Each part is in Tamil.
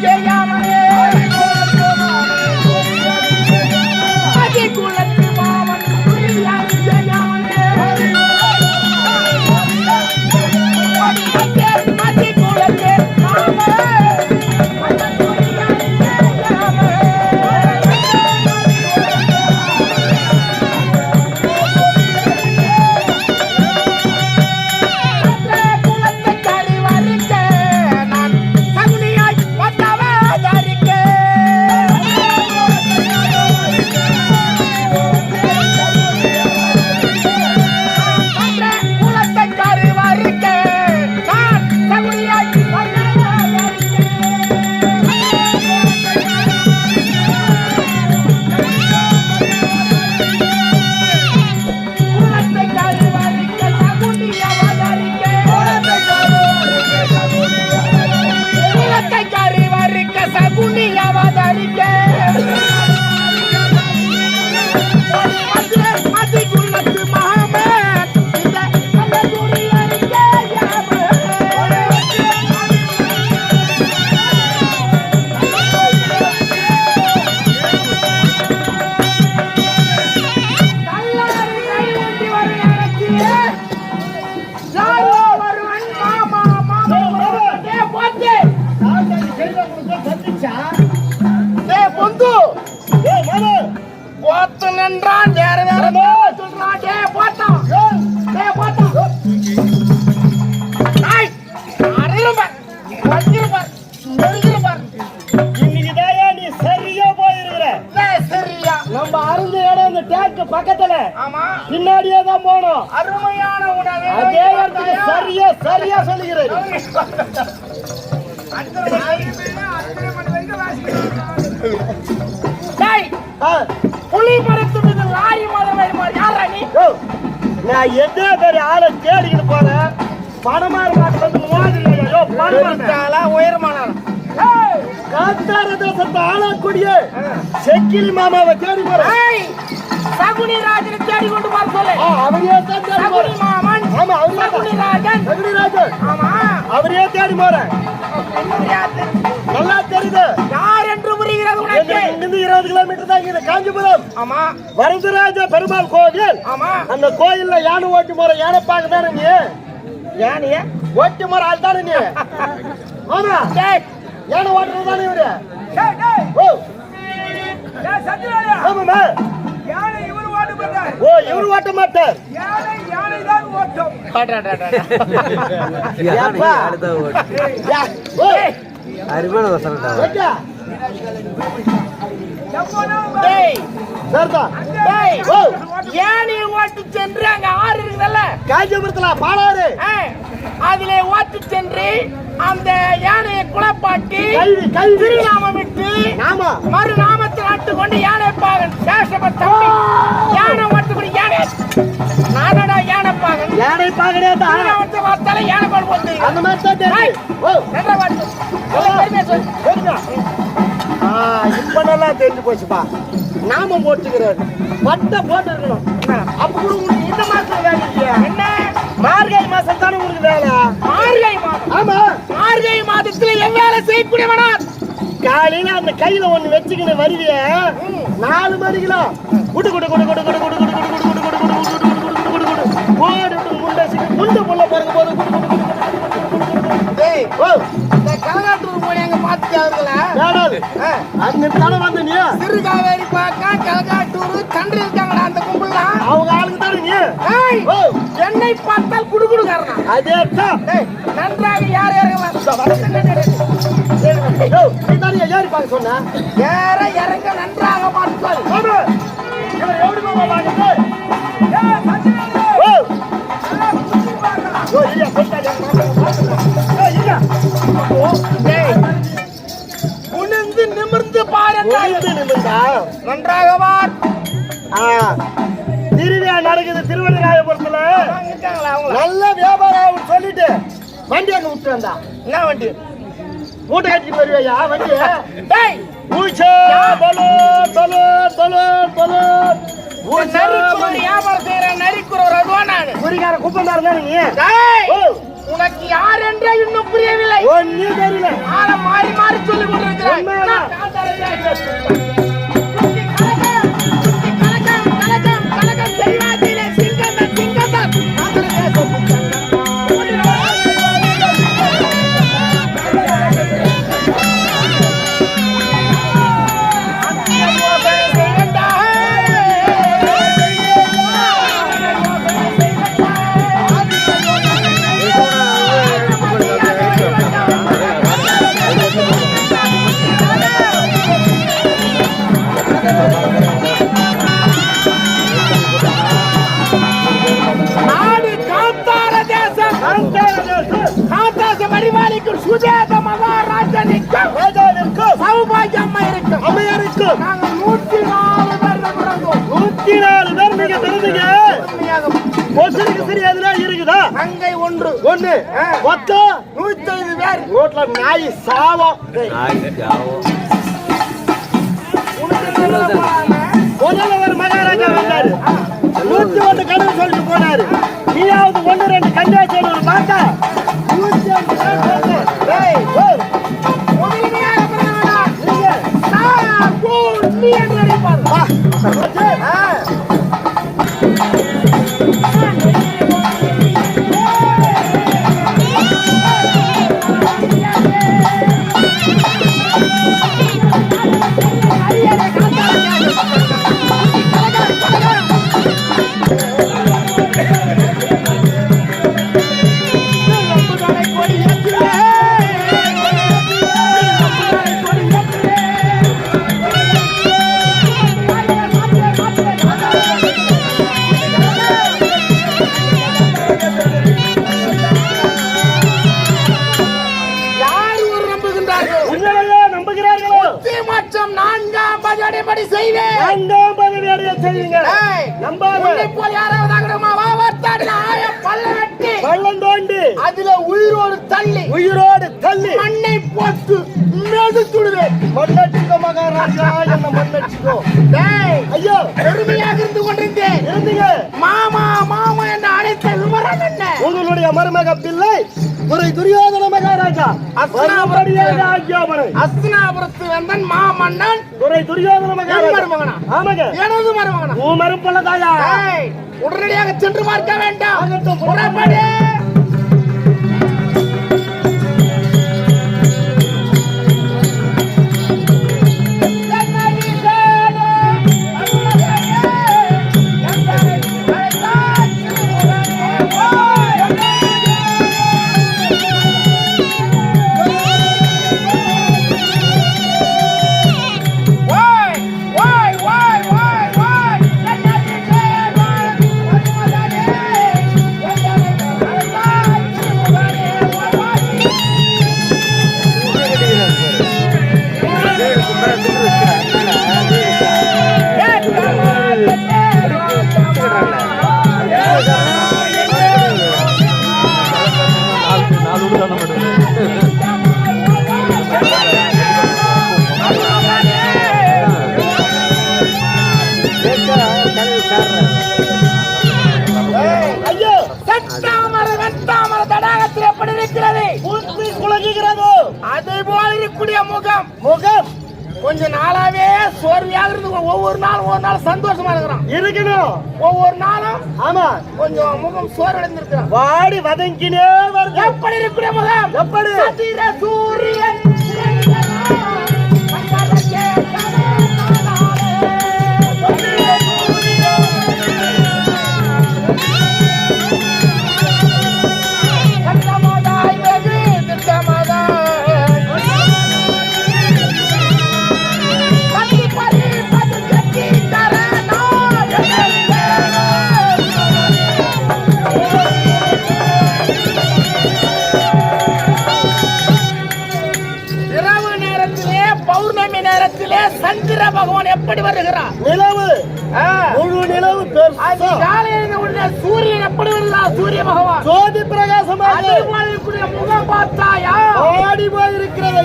yeah, yeah. நின்றான் வேற வேற சொல்றான். டே போட்டான் டே போட்டான் ஐய் அறிவுபார் வஞ்சிருப்பார் நெருங்கிருப்பார் இன்னைக்குதாயா நீ சரியா போயிருக்கிற? சரியா? நம்ம அருந்த இடம் இந்த டேங்க் பக்கத்துல. ஆமா. பின்னாடியே தான் போனோம். அருமையான உணவு. அதே இடத்துக்கு சரியா சரியா சொல்லுகிறேன். நான் எதே பெரிய ஆளை தேடிக்கிட்டு போறேன் பணமா இருக்காட்டு வந்து மோதிரி ஐயோ பணம் உயரமான காத்தார தேசத்தை ஆளக்கூடிய செக்கிலி மாமாவை தேடி போறேன். சகுனி ராஜனை தேடி கொண்டு வர சொல்லு. ஆ, அவரையே தான் தேடி சகுனி போறேன். மாமன் ஆமா, அவர்தான். சகுனி ராஜன். ராஜன். ஆமா. அவரையே தேடி போறேன். நல்லா தெரியுது. யார் என்று புரிகிறது உனக்கு இங்கிருந்து இருபது கிலோமீட்டர் தான் இருக்குது. காஞ்சிபுரம். ஆமா. வரதராஜ பெருமாள் கோவில். ஆமா. அந்த கோயில்ல யானை ஓட்டி போற யானை பார்க்க தானே நீ? யானைய? ஓட்டி போற ஆள் தானே நீ? ஆமா. டேய். யானை ஓட்டுறது தானே இவரு? டேய் டேய். ஓ. ஆமாமா யானை இவர் ஓட்டு போட்டார். ஓ இவரு ஓட்ட மாட்டார். யானை யானை தான் ஓட்டும். அருமையான வசனம்டா. யானையை ஓட்டு சென்று அங்க ஆறு இருக்குதல்ல? காஞ்சிபுரத்துல பாலாறு. அதிலே ஓட்டு சென்று அந்த யானையை குளப்பாட்டி திருநாமம் விட்டு மறு நாமத்தில் ஆட்டு கொண்டு யானை பாகன் சேஷப தம்பி. யானை ஓட்டுபடி யானை. நானடா யானை பாகன் யானை தான். திருநாமத்தை வார்த்தாலே யானை பாடு போட்டு அந்த மாதிரி தான். ஓ. ரெண்டரை வாட்டு ஓரளவு தெரிஞ்சு போச்சுப்பா. நாம போட்டுக்கிறாரு பட்டை போட்டு இருக்கணும். அப்படி கூட உங்களுக்கு இந்த மாசம் வேலை இல்லையா என்ன? மார்கழி மாசம் தானே உங்களுக்கு வேலை? மார்கழி மாதம். ஆமா. மார்கழி மாதத்துல என் வேலை செய்யக்கூடியவனா? காலையில அந்த கையில ஒண்ணு வச்சுக்கின்னு வருவிய நாலு மணிக்கெல்லாம் குடு குடு குடு குடு குடு குடு அங்கிருந்தான வந்த நீ? சிறுகாவேரி பாக்கம் கலகாட்டூர் கன்று இருக்காங்கடா அந்த கும்பல்ல? அவங்க ஆளுக்கு தானே நீ? என்னை பார்த்தால் குடுகுடுக்காரனா அதே நன்றாக யார் யாரெல்லாம் ஏறி பார்க்க சொன்ன? ஏற இறங்க நன்றாக பார்த்தால். இவர் எப்படி பார்க்கறது ஏ சத்தியா என்ன வண்டி? மூட்டை கட்டிட்டு வருவையா வண்டி? டேய்! பூச்சா பலோ பலோ பலோ பலோ. வியாபாரம் செய்யற நரிக்குறவர் அதுவா நானு. குறிக்கார குப்பந்தாரு தானே நீ? உனக்கு யார் என்றே இன்னும் புரியவில்லை. ஒன்னும் தெரியல. ஆளை மாறி மாறி சொல்லி கொண்டிருக்கிறேன் அறிவாளிக்கும் சுஜேத மகாராஜனுக்கும் வேதனுக்கும் சௌபாகியம்மா இருக்கும் அம்மையார் இருக்கும் நாங்கள் நூற்றி நாலு பேர் தொடர்ந்தோம் நூற்றி நாலு பேர் நீங்க தொடர்ந்தீங்க ஒசருக்கு சரி எதுனா இருக்குதா? அங்கை ஒன்று. ஒண்ணு. மொத்தம் நூத்தி பேர். ரோட்ல நாய் சாவம் முதல்வர் மகாராஜா வந்தாரு. நூத்தி ஒன்று கடன் சொல்லிட்டு போனாரு. நீயாவது ஒன்று ரெண்டு கஞ்சாச்சியன்னு ஒரு பார்த்தா வந்து, ஆ. படி செய்வேன் நான்காம் பதவி அடைய செய்யுங்க நம்பாத உன்னை போல் யாராவது ஆகணுமா? வா, வார்த்தாடி, ஆய பல்ல வெட்டி, பள்ளம் தோண்டி. அதுல உயிரோடு தள்ளி. உயிரோடு தள்ளி. மண்ணை போட்டு மெதுத்துடுவேன் மண்ணடிக்க மகாராஜா என்ன மண்ணடிச்சோ டேய், ஐயோ. பெருமையாக இருந்து கொண்டிருந்தேன். இருந்தீங்க. உங்களுடைய மருமக பிள்ளை ஒரு துரியோதன மகாராஜா. அஸ்தினாபுரத்து வந்தன் மாமன்னன் ஒரு துரியோதன மகாராஜா. ஆமாங்க எனது மருமகனா? உன் மறுப்பல தாயா? டேய், உடனடியாக சென்று பார்க்க வேண்டாம். புறப்படு. முகம் முகம். கொஞ்ச நாளாவே சோர்வையாக இருந்து ஒவ்வொரு நாளும் ஒவ்வொரு நாள் சந்தோஷமா இருக்கிறான். இருக்கணும். ஒவ்வொரு நாளும் ஆமா. கொஞ்சம் முகம் சோர்வடைந்திருக்கிறான். வாடி வதங்கினே வருது. எப்படி இருக்கக்கூடிய முகம்? எப்படி? சூரியன். பௌர்ணமி நேரத்திலே சந்திர பகவான் எப்படி வருகிறார்? நிலவு. முழு நிலவு காலையில உடனே சூரியன் எப்படி வருகிறார்? சூரிய பகவான். ஜோதி பிரகாசமாக. அதே போல இருக்கக்கூடிய முகம் பார்த்தாயா? ஓடி போயிருக்கிறது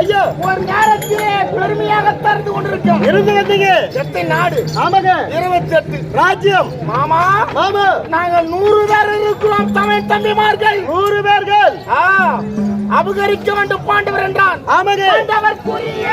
ஐயோ. ஒரு நேரத்திலே பெருமையாக திறந்து கொண்டிருக்கோம். இருந்து வந்தீங்க எத்தனை நாடு? ஆமாங்க. இருபத்தி எட்டு ராஜ்யம். மாமா? ஆமா நாங்கள் நூறு பேர் இருக்கிறோம் தமிழ் தம்பிமார்கள். நூறு பேர்கள். அபகரிக்க வேண்டும் பாண்டவர் என்றான். ஆமாங்க. பாண்டவர்க்குரிய